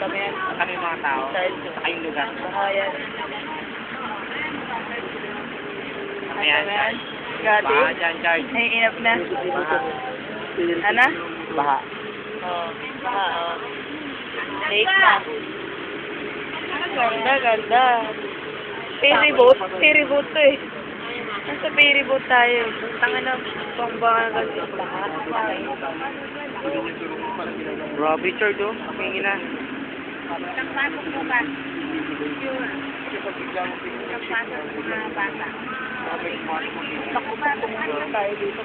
kami yan. Kami mga tao. Sa kayong lugar. baka yan. Ano yan? Gati. Baha dyan, Charles. Naiinap na. Baha. Ano? Baha. Oo. Baka, oo. Late na. Ganda, ganda. Ferry boat. Ferry boat to eh. Nasa ferry boat tayo. Tanga na. Pangbangan kasi. Grabe, Charles, oh. Pingin na. Nagpasok mo ba? Sure. Nagpasok mo mga bata. Naku, tayo tayo dito.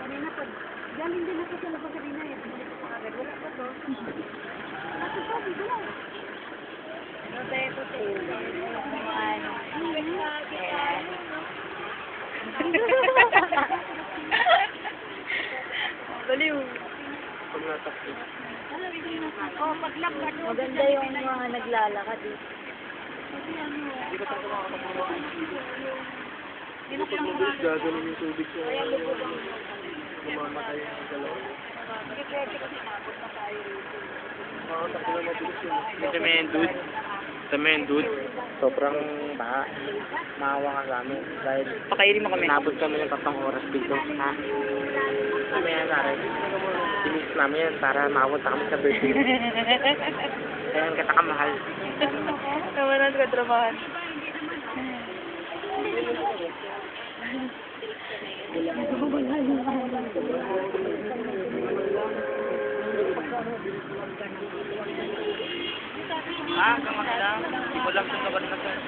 Kanina po, galing din ako sa labas kanina eh. Ako. Wala pa to. Ano pa, dito lang. Ano tayo ito tayo? Mga ano. Ayan. Baliw. Oh, paglakad. Maganda yung mga naglalakad eh. Gagaling yung tubig sa Mamamatay ang dalawa. Makatakbo na mabilis yun. Ito main dude. Ito main dude. Sobrang baha. Maawa ka sa amin. Dahil Pakainin mo kami. nabot kami ng tatlong oras dito. Ha? Ano yan, pare? Sinis namin yan para maabot kami sa birthday. Kaya ang kita kamahal. Naman ka Ah, kamagda. Hindi mo lang sa kabarnatan.